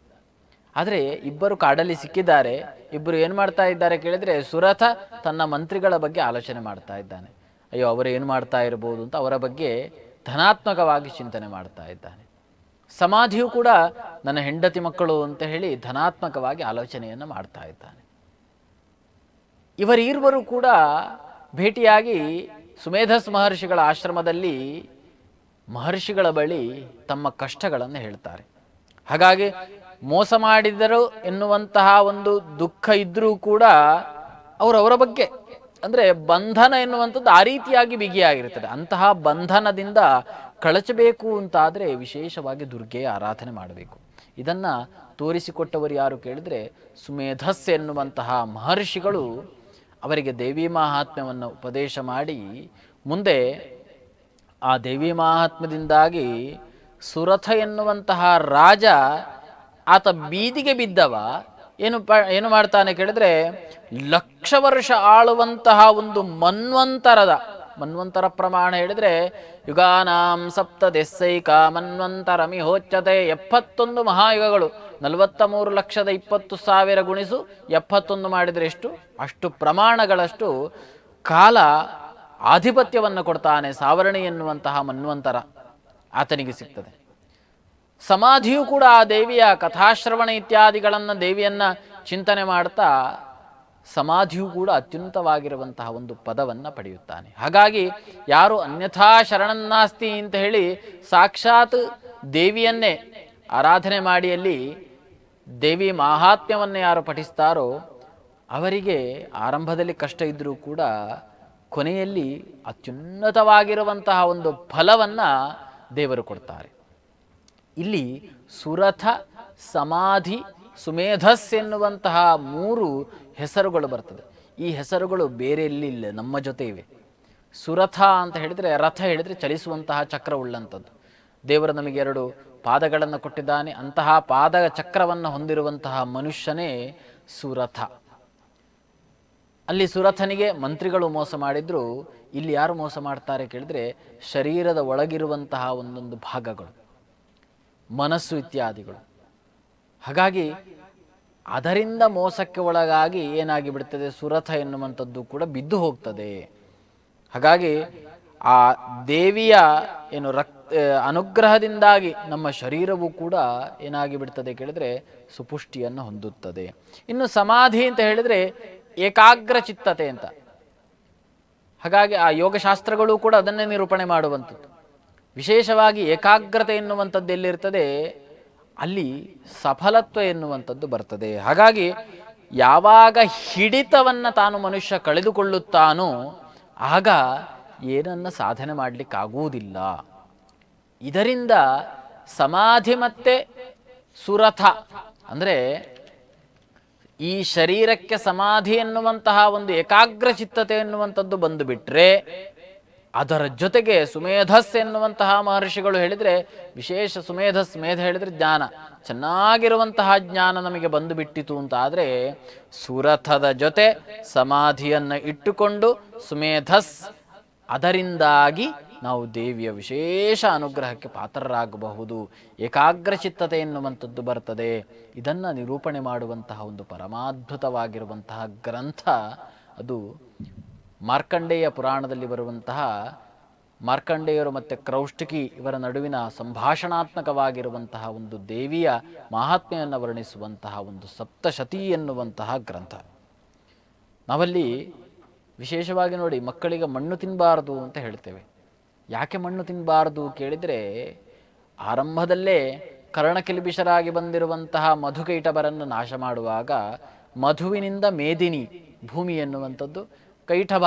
ಆದರೆ ಇಬ್ಬರು ಕಾಡಲ್ಲಿ ಸಿಕ್ಕಿದ್ದಾರೆ ಇಬ್ಬರು ಏನು ಮಾಡ್ತಾ ಇದ್ದಾರೆ ಕೇಳಿದ್ರೆ ಸುರಥ ತನ್ನ ಮಂತ್ರಿಗಳ ಬಗ್ಗೆ ಆಲೋಚನೆ ಮಾಡ್ತಾ ಇದ್ದಾನೆ. ಅಯ್ಯೋ, ಅವರು ಏನು ಮಾಡ್ತಾ ಇರ್ಬೋದು ಅಂತ ಅವರ ಬಗ್ಗೆ ಧನಾತ್ಮಕವಾಗಿ ಚಿಂತನೆ ಮಾಡ್ತಾ ಇದ್ದಾನೆ. ಸಮಾಧಿಯು ಕೂಡ ನನ್ನ ಹೆಂಡತಿ ಮಕ್ಕಳು ಅಂತ ಹೇಳಿ ಧನಾತ್ಮಕವಾಗಿ ಆಲೋಚನೆಯನ್ನು ಮಾಡ್ತಾ ಇದ್ದಾನೆ. ಇವರೀರ್ವರು ಕೂಡ ಭೇಟಿಯಾಗಿ ಸುಮೇಧಸ್ ಮಹರ್ಷಿಗಳ ಆಶ್ರಮದಲ್ಲಿ ಮಹರ್ಷಿಗಳ ಬಳಿ ತಮ್ಮ ಕಷ್ಟಗಳನ್ನು ಹೇಳ್ತಾರೆ. ಹಾಗಾಗಿ ಮೋಸ ಮಾಡಿದರು ಎನ್ನುವಂತಹ ಒಂದು ದುಃಖ ಇದ್ರೂ ಕೂಡ ಅವರವರ ಬಗ್ಗೆ ಅಂದರೆ ಬಂಧನ ಎನ್ನುವಂಥದ್ದು ಆ ರೀತಿಯಾಗಿ ಬಿಗಿಯಾಗಿರ್ತದೆ ಅಂತಹ ಬಂಧನದಿಂದ ಕಳಚಬೇಕು ಅಂತಾದರೆ ವಿಶೇಷವಾಗಿ ದುರ್ಗೆಯ ಆರಾಧನೆ ಮಾಡಬೇಕು. ಇದನ್ನು ತೋರಿಸಿಕೊಟ್ಟವರು ಯಾರು ಕೇಳಿದರೆ ಸುಮೇಧಸ್ ಎನ್ನುವಂತಹ ಮಹರ್ಷಿಗಳು ಅವರಿಗೆ ದೇವಿ ಮಹಾತ್ಮ್ಯವನ್ನು ಉಪದೇಶ ಮಾಡಿ, ಮುಂದೆ ಆ ದೇವಿ ಮಹಾತ್ಮ್ಯದಿಂದಾಗಿ ಸುರಥ ಎನ್ನುವಂತಹ ರಾಜ ಆತ ಬೀದಿಗೆ ಬಿದ್ದವ ಏನು ಏನು ಮಾಡ್ತಾನೆ ಕೇಳಿದ್ರೆ, ಲಕ್ಷ ವರ್ಷ ಆಳುವಂತಹ ಒಂದು ಮನ್ವಂತರದ, ಮನ್ವಂತರ ಪ್ರಮಾಣ ಹೇಳಿದ್ರೆ, ಯುಗಾನಾಂ ಸಪ್ತ ದೆಸ್ಸೈಕ ಮನ್ವಂತರ ಮಿಹೋಚ್ಯತೆ ಎಪ್ಪತ್ತೊಂದು ಮಹಾಯುಗಗಳು ನಲವತ್ತ ಮೂರು ಲಕ್ಷದ ಇಪ್ಪತ್ತು ಸಾವಿರ ಗುಣಿಸು, ಎಪ್ಪತ್ತೊಂದು ಮಾಡಿದರೆ ಎಷ್ಟು? ಅಷ್ಟು ಪ್ರಮಾಣಗಳಷ್ಟು ಕಾಲ ಆಧಿಪತ್ಯವನ್ನು ಕೊಡ್ತಾನೆ, ಸಾವರಣಿ ಎನ್ನುವಂತಹ ಮನ್ವಂತರ ಆತನಿಗೆ ಸಿಗ್ತದೆ. ಸಮಾಧಿಯು ಕೂಡ ಆ ದೇವಿಯ ಕಥಾಶ್ರವಣ ಇತ್ಯಾದಿಗಳನ್ನು ದೇವಿಯನ್ನು ಚಿಂತನೆ ಮಾಡ್ತಾ ಸಮಾಧಿಯು ಕೂಡ ಅತ್ಯುನ್ನತವಾಗಿರುವಂತಹ ಒಂದು ಪದವನ್ನು ಪಡೆಯುತ್ತಾನೆ. ಹಾಗಾಗಿ ಯಾರು ಅನ್ಯಥಾ ಶರಣನ್ನಾಸ್ತಿ ಅಂತ ಹೇಳಿ ಸಾಕ್ಷಾತ್ ದೇವಿಯನ್ನೇ ಆರಾಧನೆ ಮಾಡಿಯಲ್ಲಿ ದೇವಿ ಮಾಹಾತ್ಮ್ಯವನ್ನು ಯಾರು ಪಠಿಸ್ತಾರೋ ಅವರಿಗೆ ಆರಂಭದಲ್ಲಿ ಕಷ್ಟ ಇದ್ದರೂ ಕೂಡ ಕೊನೆಯಲ್ಲಿ ಅತ್ಯುನ್ನತವಾಗಿರುವಂತಹ ಒಂದು ಫಲವನ್ನು ದೇವರು ಕೊಡ್ತಾರೆ. ಇಲ್ಲಿ ಸುರಥ ಸಮಾಧಿ ಸುಮೇಧಸ್ ಎನ್ನುವಂತಹ ಮೂರು ಹೆಸರುಗಳು ಬರ್ತದೆ. ಈ ಹೆಸರುಗಳು ಬೇರೆ ಎಲ್ಲಿಲ್ಲ ನಮ್ಮ ಜೊತೆ ಇವೆ ಸುರಥ ಅಂತ ಹೇಳಿದರೆ, ರಥ ಹೇಳಿದರೆ ಚಲಿಸುವಂತಹ ಚಕ್ರ ಉಳ್ಳಂಥದ್ದು. ದೇವರು ನಮಗೆ ಎರಡು ಪಾದಗಳನ್ನು ಕೊಟ್ಟಿದ್ದಾನೆ. ಅಂತಹ ಪಾದ ಚಕ್ರವನ್ನು ಹೊಂದಿರುವಂತಹ ಮನುಷ್ಯನೇ ಸುರಥ. ಅಲ್ಲಿ ಸುರಥನಿಗೆ ಮಂತ್ರಿಗಳು ಮೋಸ ಮಾಡಿದ್ರು. ಇಲ್ಲಿ ಯಾರು ಮೋಸ ಮಾಡ್ತಾರೆ ಕೇಳಿದ್ರೆ, ಶರೀರದ ಒಳಗಿರುವಂತಹ ಒಂದೊಂದು ಭಾಗಗಳು. ಮನಸ್ಸು ಇತ್ಯಾದಿಗಳು. ಹಾಗಾಗಿ ಅದರಿಂದ ಮೋಸಕ್ಕೆ ಒಳಗಾಗಿ ಏನಾಗಿ ಬಿಡ್ತದೆ ಸುರಥ ಎನ್ನುವಂಥದ್ದು ಕೂಡ ಬಿದ್ದು ಹೋಗ್ತದೆ. ಹಾಗಾಗಿ ಆ ದೇವಿಯ ಏನು ರಕ್ತ ಅನುಗ್ರಹದಿಂದಾಗಿ ನಮ್ಮ ಶರೀರವು ಕೂಡ ಏನಾಗಿ ಬಿಡ್ತದೆ ಕೇಳಿದ್ರೆ ಸುಪುಷ್ಟಿಯನ್ನು ಹೊಂದುತ್ತದೆ. ಇನ್ನು ಸಮಾಧಿ ಅಂತ ಹೇಳಿದ್ರೆ ಏಕಾಗ್ರ ಚಿತ್ತತೆ ಅಂತ. ಹಾಗಾಗಿ ಆ ಯೋಗಶಾಸ್ತ್ರಗಳು ಕೂಡ ಅದನ್ನೇ ನಿರೂಪಣೆ ಮಾಡುವಂಥದ್ದು. ವಿಶೇಷವಾಗಿ ಏಕಾಗ್ರತೆ ಎನ್ನುವಂಥದ್ದು ಎಲ್ಲಿರ್ತದೆ? ಅಲ್ಲಿ ಸಫಲತ್ವ ಎನ್ನುವಂಥದ್ದು ಬರ್ತದೆ. ಹಾಗಾಗಿ ಯಾವಾಗ ಹಿಡಿತವನ್ನು ತಾನು ಮನುಷ್ಯ ಕಳೆದುಕೊಳ್ಳುತ್ತಾನೋ ಆಗ ಏನನ್ನ ಸಾಧನೆ ಮಾಡಲಿಕ್ಕಾಗುವುದಿಲ್ಲ. ಇದರಿಂದ ಸಮಾಧಿ ಮತ್ತೆ ಸುರಥ ಅಂದರೆ ಈ ಶರೀರಕ್ಕೆ ಸಮಾಧಿ ಎನ್ನುವಂತಹ ಒಂದು ಏಕಾಗ್ರ ಚಿತ್ತತೆ ಎನ್ನುವಂಥದ್ದು ಬಂದು ಬಿಟ್ರೆ ಅದರ ಜೊತೆಗೆ ಸುಮೇಧಸ್ ಎನ್ನುವಂತಹ ಮಹರ್ಷಿಗಳು ಹೇಳಿದರೆ, ವಿಶೇಷ ಸುಮೇಧಸ್ ಮೇಧ ಹೇಳಿದರೆ ಜ್ಞಾನ. ಚೆನ್ನಾಗಿರುವಂತಹ ಜ್ಞಾನ ನಮಗೆ ಬಂದು ಬಿಟ್ಟಿತು ಅಂತ ಆದರೆ ಸುರಥದ ಜೊತೆ ಸಮಾಧಿಯನ್ನು ಇಟ್ಟುಕೊಂಡು ಸುಮೇಧಸ್ ಅದರಿಂದಾಗಿ ನಾವು ದೇವಿಯ ವಿಶೇಷ ಅನುಗ್ರಹಕ್ಕೆ ಪಾತ್ರರಾಗಬಹುದು. ಏಕಾಗ್ರಚಿತ್ತತೆ ಎನ್ನುವಂಥದ್ದು ಬರ್ತದೆ. ಇದನ್ನು ನಿರೂಪಣೆ ಮಾಡುವಂತಹ ಒಂದು ಪರಮಾದ್ಭುತವಾಗಿರುವಂತಹ ಗ್ರಂಥ ಅದು ಮಾರ್ಕಂಡೇಯ ಪುರಾಣದಲ್ಲಿ ಬರುವಂತಹ ಮಾರ್ಕಂಡೇಯರು ಮತ್ತು ಕ್ರೌಷ್ಟಿಕಿ ಇವರ ನಡುವಿನ ಸಂಭಾಷಣಾತ್ಮಕವಾಗಿರುವಂತಹ ಒಂದು ದೇವಿಯ ಮಹಾತ್ಮೆಯನ್ನು ವರ್ಣಿಸುವಂತಹ ಒಂದು ಸಪ್ತಶತಿ ಎನ್ನುವಂತಹ ಗ್ರಂಥ. ನಾವಲ್ಲಿ ವಿಶೇಷವಾಗಿ ನೋಡಿ ಮಕ್ಕಳಿಗೆ ಮಣ್ಣು ತಿನ್ನಬಾರದು ಅಂತ ಹೇಳ್ತೇವೆ. ಯಾಕೆ ಮಣ್ಣು ತಿನ್ನಬಾರದು ಕೇಳಿದರೆ ಆರಂಭದಲ್ಲೇ ಕರ್ಣಕಿಲ್ಬಿಷರಾಗಿ ಬಂದಿರುವಂತಹ ಮಧುಕೈಟಬರನ್ನು ನಾಶ ಮಾಡುವಾಗ ಮಧುವಿನಿಂದ ಮೇದಿನಿ ಭೂಮಿ ಎನ್ನುವಂಥದ್ದು ಕೈಟಭ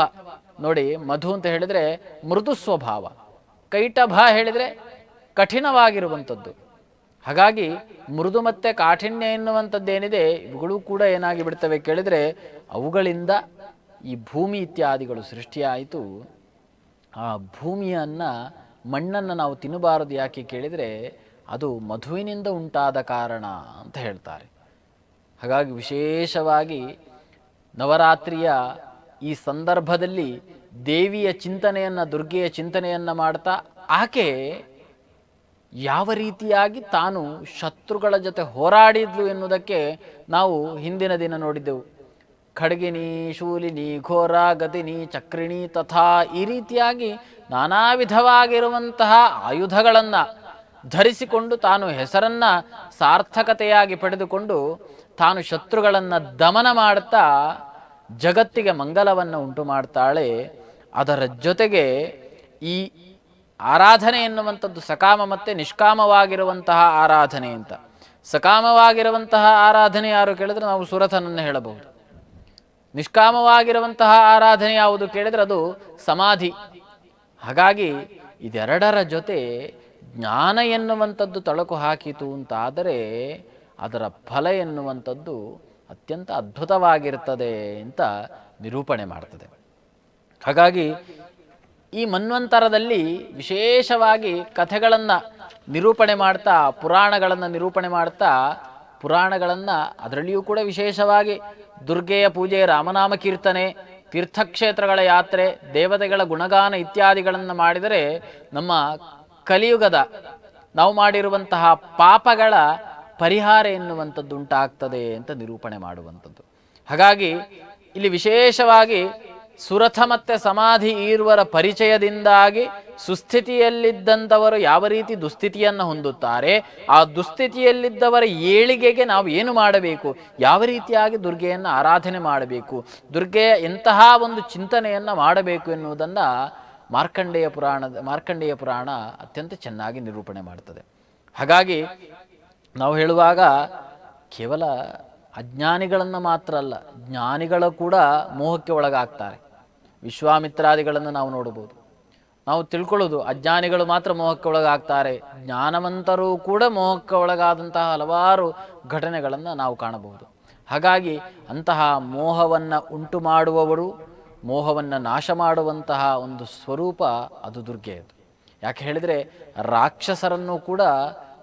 ನೋಡಿ, ಮಧು ಅಂತ ಹೇಳಿದರೆ ಮೃದು ಸ್ವಭಾವ. ಕೈಟಭ ಹೇಳಿದರೆ ಕಠಿಣವಾಗಿರುವಂಥದ್ದು. ಹಾಗಾಗಿ ಮೃದು ಮತ್ತೆ ಕಾಠಿಣ್ಯ ಎನ್ನುವಂಥದ್ದೇನಿದೆ, ಇವುಗಳು ಕೂಡ ಏನಾಗಿ ಬಿಡ್ತವೆ ಕೇಳಿದರೆ, ಅವುಗಳಿಂದ ಈ ಭೂಮಿ ಇತ್ಯಾದಿಗಳು ಸೃಷ್ಟಿಯಾಯಿತು. ಆ ಭೂಮಿಯನ್ನು, ಮಣ್ಣನ್ನು ನಾವು ತಿನ್ನಬಾರದು ಯಾಕೆ ಕೇಳಿದರೆ, ಅದು ಮಧುವಿನಿಂದ ಉಂಟಾದ ಕಾರಣ ಅಂತ ಹೇಳ್ತಾರೆ. ಹಾಗಾಗಿ ವಿಶೇಷವಾಗಿ ನವರಾತ್ರಿಯ ಈ ಸಂದರ್ಭದಲ್ಲಿ ದೇವಿಯ ಚಿಂತನೆಯನ್ನು, ದುರ್ಗೆಯ ಚಿಂತನೆಯನ್ನು ಮಾಡ್ತಾ, ಆಕೆ ಯಾವ ರೀತಿಯಾಗಿ ತಾನು ಶತ್ರುಗಳ ಜೊತೆ ಹೋರಾಡಿದ್ಲು ಎನ್ನುವುದಕ್ಕೆ ನಾವು ಹಿಂದಿನ ದಿನ ನೋಡಿದ್ದೆವು. ಖಡ್ಗಿನಿ ಶೂಲಿನಿ ಘೋರ ಗತಿನಿ ಚಕ್ರಿಣಿ ತಥಾ ಈ ರೀತಿಯಾಗಿ ನಾನಾ ವಿಧವಾಗಿರುವಂತಹ ಆಯುಧಗಳನ್ನು ಧರಿಸಿಕೊಂಡು ತಾನು ಹೆಸರನ್ನ ಸಾರ್ಥಕತೆಯಾಗಿ ಪಡೆದುಕೊಂಡು ತಾನು ಶತ್ರುಗಳನ್ನು ದಮನ ಮಾಡ್ತಾ ಜಗತ್ತಿಗೆ ಮಂಗಲವನ್ನು ಉಂಟು ಮಾಡ್ತಾಳೆ. ಅದರ ಜೊತೆಗೆ ಈ ಆರಾಧನೆ ಎನ್ನುವಂಥದ್ದು ಸಕಾಮ ಮತ್ತು ನಿಷ್ಕಾಮವಾಗಿರುವಂತಹ ಆರಾಧನೆ ಅಂತ. ಸಕಾಮವಾಗಿರುವಂತಹ ಆರಾಧನೆ ಯಾರು ಕೇಳಿದ್ರೆ ನಾವು ಸುರಥನನ್ನು ಹೇಳಬಹುದು. ನಿಷ್ಕಾಮವಾಗಿರುವಂತಹ ಆರಾಧನೆ ಯಾವುದು ಕೇಳಿದ್ರೆ ಅದು ಸಮಾಧಿ. ಹಾಗಾಗಿ ಇದೆರಡರ ಜೊತೆ ಜ್ಞಾನ ಎನ್ನುವಂಥದ್ದು ತಳಕು ಹಾಕಿತು ಅಂತಾದರೆ ಅದರ ಫಲ ಎನ್ನುವಂಥದ್ದು ಅತ್ಯಂತ ಅದ್ಭುತವಾಗಿರ್ತದೆ ಅಂತ ನಿರೂಪಣೆ ಮಾಡ್ತದೆ. ಹಾಗಾಗಿ ಈ ಮನ್ವಂತರದಲ್ಲಿ ವಿಶೇಷವಾಗಿ ಕಥೆಗಳನ್ನು ನಿರೂಪಣೆ ಮಾಡ್ತಾ, ಪುರಾಣಗಳನ್ನು ನಿರೂಪಣೆ ಮಾಡ್ತಾ, ಪುರಾಣಗಳನ್ನು ಅದರಲ್ಲಿಯೂ ಕೂಡ ವಿಶೇಷವಾಗಿ ದುರ್ಗೆಯ ಪೂಜೆ, ರಾಮನಾಮ ಕೀರ್ತನೆ, ತೀರ್ಥಕ್ಷೇತ್ರಗಳ ಯಾತ್ರೆ, ದೇವತೆಗಳ ಗುಣಗಾನ ಇತ್ಯಾದಿಗಳನ್ನು ಮಾಡಿದರೆ ನಮ್ಮ ಕಲಿಯುಗದ ನಾವು ಮಾಡಿರುವಂತಹ ಪಾಪಗಳ ಪರಿಹಾರ ಎನ್ನುವಂಥದ್ದು ಉಂಟಾಗ್ತದೆ ಅಂತ ನಿರೂಪಣೆ ಮಾಡುವಂಥದ್ದು. ಹಾಗಾಗಿ ಇಲ್ಲಿ ವಿಶೇಷವಾಗಿ ಸುರಥ ಮತ್ತು ಸಮಾಧಿ ಈರ್ವರ ಪರಿಚಯದಿಂದಾಗಿ ಸುಸ್ಥಿತಿಯಲ್ಲಿದ್ದಂಥವರು ಯಾವ ರೀತಿ ದುಸ್ಥಿತಿಯನ್ನು ಹೊಂದುತ್ತಾರೆ, ಆ ದುಸ್ಥಿತಿಯಲ್ಲಿದ್ದವರ ಏಳಿಗೆಗೆ ನಾವು ಏನು ಮಾಡಬೇಕು, ಯಾವ ರೀತಿಯಾಗಿ ದುರ್ಗೆಯನ್ನು ಆರಾಧನೆ ಮಾಡಬೇಕು, ದುರ್ಗೆಯ ಎಂತಹ ಒಂದು ಚಿಂತನೆಯನ್ನು ಮಾಡಬೇಕು ಎನ್ನುವುದನ್ನು ಮಾರ್ಕಂಡೇಯ ಪುರಾಣದ, ಮಾರ್ಕಂಡೇಯ ಪುರಾಣ ಅತ್ಯಂತ ಚೆನ್ನಾಗಿ ನಿರೂಪಣೆ ಮಾಡ್ತದೆ. ಹಾಗಾಗಿ ನಾವು ಹೇಳುವಾಗ ಕೇವಲ ಅಜ್ಞಾನಿಗಳನ್ನು ಮಾತ್ರ ಅಲ್ಲ, ಜ್ಞಾನಿಗಳು ಕೂಡ ಮೋಹಕ್ಕೆ ಒಳಗಾಗ್ತಾರೆ. ವಿಶ್ವಾಮಿತ್ರಾದಿಗಳನ್ನು ನಾವು ನೋಡಬಹುದು. ನಾವು ತಿಳ್ಕೊಳ್ಳೋದು ಅಜ್ಞಾನಿಗಳು ಮಾತ್ರ ಮೋಹಕ್ಕೆ ಒಳಗಾಗ್ತಾರೆ, ಜ್ಞಾನವಂತರೂ ಕೂಡ ಮೋಹಕ್ಕೆ ಒಳಗಾದಂತಹ ಹಲವಾರು ಘಟನೆಗಳನ್ನು ನಾವು ಕಾಣಬಹುದು. ಹಾಗಾಗಿ ಅಂತಹ ಮೋಹವನ್ನು ಉಂಟು ಮಾಡುವವರು, ಮೋಹವನ್ನು ನಾಶ ಮಾಡುವಂತಹ ಒಂದು ಸ್ವರೂಪ ಅದು ದುರ್ಗೆಯದು. ಯಾಕೆ ಹೇಳಿದರೆ ರಾಕ್ಷಸರನ್ನು ಕೂಡ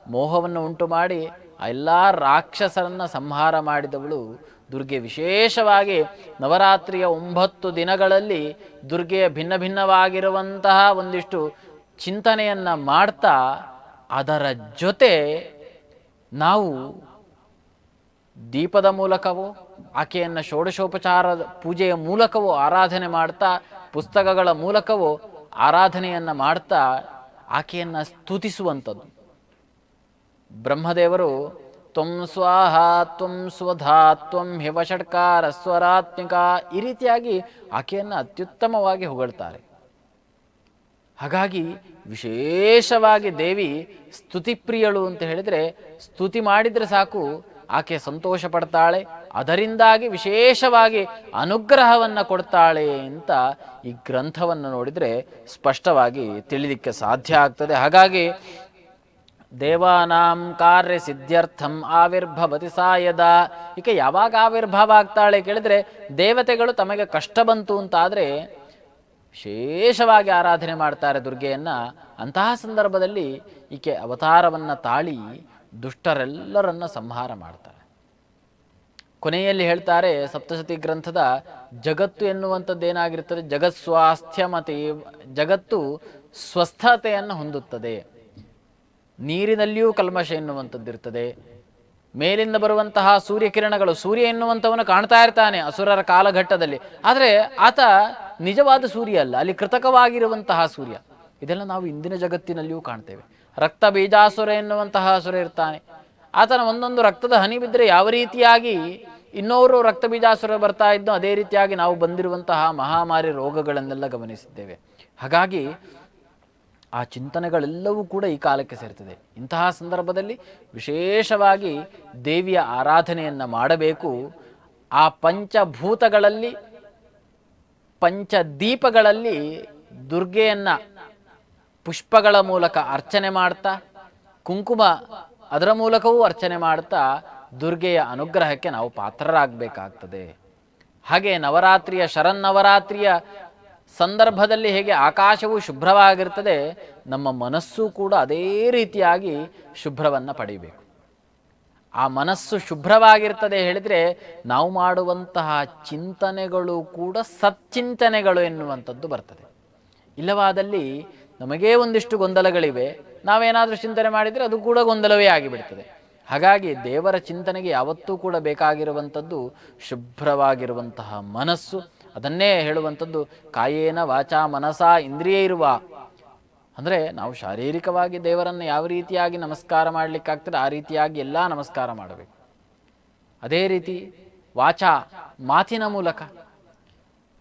ಮೋಹವನ್ನು ಉಂಟು ಮಾಡಿ ಆ ಎಲ್ಲ ರಾಕ್ಷಸರನ್ನು ಸಂಹಾರ ಮಾಡಿದವಳು ದುರ್ಗೆ. ವಿಶೇಷವಾಗಿ ನವರಾತ್ರಿಯ ಒಂಬತ್ತು ದಿನಗಳಲ್ಲಿ ದುರ್ಗೆಯ ಭಿನ್ನ ಭಿನ್ನವಾಗಿರುವಂತಹ ಒಂದಿಷ್ಟು ಚಿಂತನೆಯನ್ನು ಮಾಡ್ತಾ ಅದರ ಜೊತೆ ನಾವು ದೀಪದ ಮೂಲಕವೋ, ಆಕೆಯನ್ನು ಷೋಡಶೋಪಚಾರದ ಪೂಜೆಯ ಮೂಲಕವೋ ಆರಾಧನೆ ಮಾಡ್ತಾ, ಪುಸ್ತಕಗಳ ಮೂಲಕವೋ ಆರಾಧನೆಯನ್ನು ಮಾಡ್ತಾ ಆಕೆಯನ್ನು ಸ್ತುತಿಸುವಂಥದ್ದು. ಬ್ರಹ್ಮದೇವರು, ತ್ವಂ ಸ್ವಾಹ, ತ್ವಂ ಸ್ವಧಾ, ತ್ವಂ ಹಿವಷಟ್ಕಾರ ಸ್ವರಾತ್ಮಿಕ ಈ ರೀತಿಯಾಗಿ ಆಕೆಯನ್ನು ಅತ್ಯುತ್ತಮವಾಗಿ ಹೊಗಳ್ತಾರೆ. ಹಾಗಾಗಿ ವಿಶೇಷವಾಗಿ ದೇವಿ ಸ್ತುತಿಪ್ರಿಯಳು ಅಂತ ಹೇಳಿದರೆ ಸ್ತುತಿ ಮಾಡಿದರೆ ಸಾಕು, ಆಕೆ ಸಂತೋಷ ಪಡ್ತಾಳೆ, ಅದರಿಂದಾಗಿ ವಿಶೇಷವಾಗಿ ಅನುಗ್ರಹವನ್ನು ಕೊಡ್ತಾಳೆ ಅಂತ ಈ ಗ್ರಂಥವನ್ನು ನೋಡಿದರೆ ಸ್ಪಷ್ಟವಾಗಿ ತಿಳಿಲಿಕ್ಕೆ ಸಾಧ್ಯ ಆಗ್ತದೆ. ಹಾಗಾಗಿ ದೇವಾನಾಂ ಕಾರ್ಯ ಸಿದ್ಧ್ಯರ್ಥಂ ಆವಿರ್ಭವತಿ ಸಾಯದ. ಈಕೆ ಯಾವಾಗ ಆವಿರ್ಭಾವ ಆಗ್ತಾಳೆ ಕೇಳಿದ್ರೆ ದೇವತೆಗಳು ತಮಗೆ ಕಷ್ಟ ಬಂತು ಅಂತಾದರೆ ವಿಶೇಷವಾಗಿ ಆರಾಧನೆ ಮಾಡ್ತಾರೆ ದುರ್ಗೆಯನ್ನ. ಅಂತಹ ಸಂದರ್ಭದಲ್ಲಿ ಈಕೆ ಅವತಾರವನ್ನು ತಾಳಿ ದುಷ್ಟರೆಲ್ಲರನ್ನ ಸಂಹಾರ ಮಾಡ್ತಾರೆ. ಕೊನೆಯಲ್ಲಿ ಹೇಳ್ತಾರೆ ಸಪ್ತಶತಿ ಗ್ರಂಥದ ಜಗತ್ತು ಎನ್ನುವಂಥದ್ದು ಏನಾಗಿರ್ತದೆ ಜಗತ್ ಸ್ವಾಸ್ಥ್ಯಮತಿ, ಜಗತ್ತು ಸ್ವಸ್ಥತೆಯನ್ನು ಹೊಂದುತ್ತದೆ. ನೀರಿನಲ್ಲಿಯೂ ಕಲ್ಮಶ ಎನ್ನುವಂಥದ್ದು ಇರ್ತದೆ ಮೇಲಿಂದ ಬರುವಂತಹ ಸೂರ್ಯಕಿರಣಗಳು, ಸೂರ್ಯ ಎನ್ನುವಂಥವನು ಕಾಣ್ತಾ ಇರ್ತಾನೆ ಅಸುರರ ಕಾಲಘಟ್ಟದಲ್ಲಿ. ಆದರೆ ಆತ ನಿಜವಾದ ಸೂರ್ಯ ಅಲ್ಲ, ಅಲ್ಲಿ ಕೃತಕವಾಗಿರುವಂತಹ ಸೂರ್ಯ. ಇದೆಲ್ಲ ನಾವು ಇಂದಿನ ಜಗತ್ತಿನಲ್ಲಿಯೂ ಕಾಣ್ತೇವೆ. ರಕ್ತ ಬೀಜಾಸುರ ಎನ್ನುವಂತಹ ಅಸುರ ಇರ್ತಾನೆ. ಆತನ ಒಂದೊಂದು ರಕ್ತದ ಹನಿ ಬಿದ್ದರೆ ಯಾವ ರೀತಿಯಾಗಿ ಇನ್ನೋರು ರಕ್ತ ಬೀಜಾಸುರ ಬರ್ತಾ ಇದ್ದೋ ಅದೇ ರೀತಿಯಾಗಿ ನಾವು ಬಂದಿರುವಂತಹ ಮಹಾಮಾರಿ ರೋಗಗಳನ್ನೆಲ್ಲ ಗಮನಿಸಿದ್ದೇವೆ. ಹಾಗಾಗಿ ಆ ಚಿಂತನೆಗಳೆಲ್ಲವೂ ಕೂಡ ಈ ಕಾಲಕ್ಕೆ ಸೇರ್ತದೆ. ಇಂತಹ ಸಂದರ್ಭದಲ್ಲಿ ವಿಶೇಷವಾಗಿ ದೇವಿಯ ಆರಾಧನೆಯನ್ನು ಮಾಡಬೇಕು. ಆ ಪಂಚಭೂತಗಳಲ್ಲಿ, ಪಂಚದೀಪಗಳಲ್ಲಿ ದುರ್ಗೆಯನ್ನ ಪುಷ್ಪಗಳ ಮೂಲಕ ಅರ್ಚನೆ ಮಾಡ್ತಾ, ಕುಂಕುಮ ಅದರ ಮೂಲಕವೂ ಅರ್ಚನೆ ಮಾಡ್ತಾ ದುರ್ಗೆಯ ಅನುಗ್ರಹಕ್ಕೆ ನಾವು ಪಾತ್ರರಾಗಬೇಕಾಗ್ತದೆ. ಹಾಗೆ ನವರಾತ್ರಿಯ, ಶರನ್ನವರಾತ್ರಿಯ ಸಂದರ್ಭದಲ್ಲಿ ಹೇಗೆ ಆಕಾಶವು ಶುಭ್ರವಾಗಿರ್ತದೆ ನಮ್ಮ ಮನಸ್ಸು ಕೂಡ ಅದೇ ರೀತಿಯಾಗಿ ಶುಭ್ರವನ್ನು ಪಡೆಯಬೇಕು. ಆ ಮನಸ್ಸು ಶುಭ್ರವಾಗಿರ್ತದೆ ಹೇಳಿದರೆ ನಾವು ಮಾಡುವಂತಹ ಚಿಂತನೆಗಳು ಕೂಡ ಸಚ್ಚಿಂತನೆಗಳು ಎನ್ನುವಂಥದ್ದು ಬರ್ತದೆ. ಇಲ್ಲವಾದಲ್ಲಿ ನಮಗೇ ಒಂದಿಷ್ಟು ಗೊಂದಲಗಳಿವೆ, ನಾವೇನಾದರೂ ಚಿಂತನೆ ಮಾಡಿದರೆ ಅದು ಕೂಡ ಗೊಂದಲವೇ ಆಗಿಬಿಡ್ತದೆ. ಹಾಗಾಗಿ ದೇವರ ಚಿಂತನೆಗೆ ಯಾವತ್ತೂ ಕೂಡ ಬೇಕಾಗಿರುವಂಥದ್ದು ಶುಭ್ರವಾಗಿರುವಂತಹ ಮನಸ್ಸು ಅದನ್ನೇ ಹೇಳುವಂಥದ್ದು, ಕಾಯೇನ ವಾಚ ಮನಸ ಇಂದ್ರಿಯ ಇರುವ. ಅಂದರೆ ನಾವು ಶಾರೀರಿಕವಾಗಿ ದೇವರನ್ನು ಯಾವ ರೀತಿಯಾಗಿ ನಮಸ್ಕಾರ ಮಾಡಲಿಕ್ಕಾಗ್ತದೆ, ಆ ರೀತಿಯಾಗಿ ಎಲ್ಲ ನಮಸ್ಕಾರ ಮಾಡಬೇಕು. ಅದೇ ರೀತಿ ವಾಚ ಮಾತಿನ ಮೂಲಕ.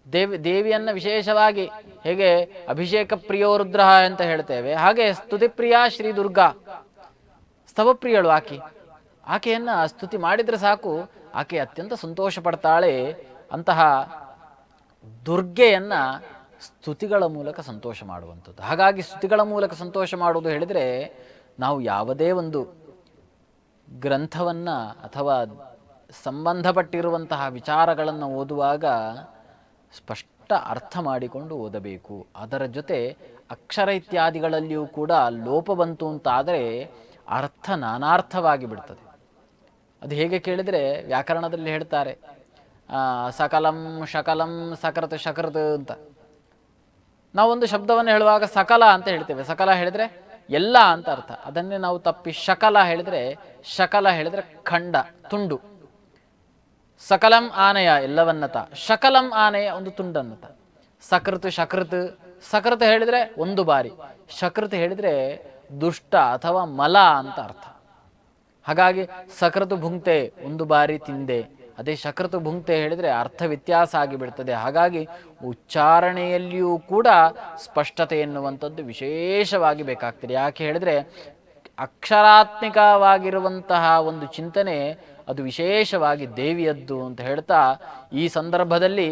ದೇವಿ, ದೇವಿಯನ್ನು ವಿಶೇಷವಾಗಿ ಹೇಗೆ ಅಭಿಷೇಕ ಪ್ರಿಯೋ ರುದ್ರ ಅಂತ ಹೇಳ್ತೇವೆ, ಹಾಗೆ ಸ್ತುತಿಪ್ರಿಯ ಶ್ರೀ ದುರ್ಗಾ. ಸ್ತವಪ್ರಿಯಳು ಆಕೆ. ಆಕೆಯನ್ನು ಸ್ತುತಿ ಮಾಡಿದರೆ ಸಾಕು, ಆಕೆ ಅತ್ಯಂತ ಸಂತೋಷ ಪಡ್ತಾಳೆ ಅಂತಹ ದುರ್ಗೆಯನ್ನ ಸ್ತುತಿಗಳ ಮೂಲಕ ಸಂತೋಷ ಮಾಡುವಂಥದ್ದು. ಹಾಗಾಗಿ ಸ್ತುತಿಗಳ ಮೂಲಕ ಸಂತೋಷ ಮಾಡುವುದು ಹೇಳಿದರೆ ನಾವು ಯಾವುದೇ ಒಂದು ಗ್ರಂಥವನ್ನು ಅಥವಾ ಸಂಬಂಧಪಟ್ಟಿರುವಂತಹ ವಿಚಾರಗಳನ್ನು ಓದುವಾಗ ಸ್ಪಷ್ಟ ಅರ್ಥ ಮಾಡಿಕೊಂಡು ಓದಬೇಕು. ಅದರ ಜೊತೆ ಅಕ್ಷರ ಇತ್ಯಾದಿಗಳಲ್ಲಿಯೂ ಕೂಡ ಲೋಪ ಬಂತು ಅಂತಾದರೆ ಅರ್ಥ ನಾನಾರ್ಥವಾಗಿ ಬಿಡ್ತದೆ. ಅದು ಹೇಗೆ ಕೇಳಿದರೆ ವ್ಯಾಕರಣದಲ್ಲಿ ಹೇಳ್ತಾರೆ. ಸಕಲಂ ಶಕಲಂ ಸಕೃತ್ ಶಕೃತ್ ಅಂತ. ನಾವೊಂದು ಶಬ್ದವನ್ನು ಹೇಳುವಾಗ ಸಕಲ ಅಂತ ಹೇಳ್ತೇವೆ. ಸಕಲ ಹೇಳಿದರೆ ಎಲ್ಲ ಅಂತ ಅರ್ಥ. ಅದನ್ನೇ ನಾವು ತಪ್ಪಿ ಶಕಲ ಹೇಳಿದರೆ ಶಕಲ ಹೇಳಿದರೆ ಖಂಡ, ತುಂಡು. ಸಕಲಂ ಆನೆಯ ಎಲ್ಲವನ್ನತ. ಶಕಲಂ ಆನೆಯ ಒಂದು ತುಂಡನ್ನತ. ಸಕೃತ್ ಶಕೃತ್. ಸಕೃತ್ ಹೇಳಿದರೆ ಒಂದು ಬಾರಿ. ಶಕೃತ್ ಹೇಳಿದರೆ ದುಷ್ಟ ಅಥವಾ ಮಲ ಅಂತ ಅರ್ಥ. ಹಾಗಾಗಿ ಸಕೃತು ಭುಂಕ್ತೆ, ಒಂದು ಬಾರಿ ತಿಂದೆ. ಅದೇ ಶಕೃತು ಭುಂಕ್ತೆ ಹೇಳಿದರೆ ಅರ್ಥ ವ್ಯತ್ಯಾಸ ಆಗಿಬಿಡ್ತದೆ. ಹಾಗಾಗಿ ಉಚ್ಚಾರಣೆಯಲ್ಲಿಯೂ ಕೂಡ ಸ್ಪಷ್ಟತೆ ಎನ್ನುವಂಥದ್ದು ವಿಶೇಷವಾಗಿ ಬೇಕಾಗ್ತದೆ. ಯಾಕೆ ಹೇಳಿದರೆ ಅಕ್ಷರಾತ್ಮಿಕವಾಗಿರುವಂತಹ ಒಂದು ಚಿಂತನೆ ಅದು ವಿಶೇಷವಾಗಿ ದೇವಿಯದ್ದು ಅಂತ ಹೇಳ್ತಾ ಈ ಸಂದರ್ಭದಲ್ಲಿ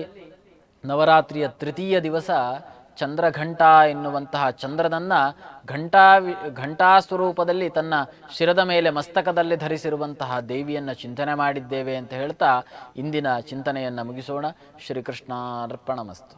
ನವರಾತ್ರಿಯ ತೃತೀಯ ದಿವಸ ಚಂದ್ರಘಂಟ ಎನ್ನುವಂತಹ ಚಂದ್ರನನ್ನು ಘಂಟಾ ಘಂಟಾ ಸ್ವರೂಪದಲ್ಲಿ ತನ್ನ ಶಿರದ ಮೇಲೆ ಮಸ್ತಕದಲ್ಲಿ ಧರಿಸಿರುವಂತಹ ದೇವಿಯನ್ನು ಚಿಂತನೆ ಮಾಡಿದ್ದೇವೆ ಅಂತ ಹೇಳ್ತಾ ಇಂದಿನ ಚಿಂತನೆಯನ್ನು ಮುಗಿಸೋಣ. ಶ್ರೀಕೃಷ್ಣಾರ್ಪಣ ಮಸ್ತು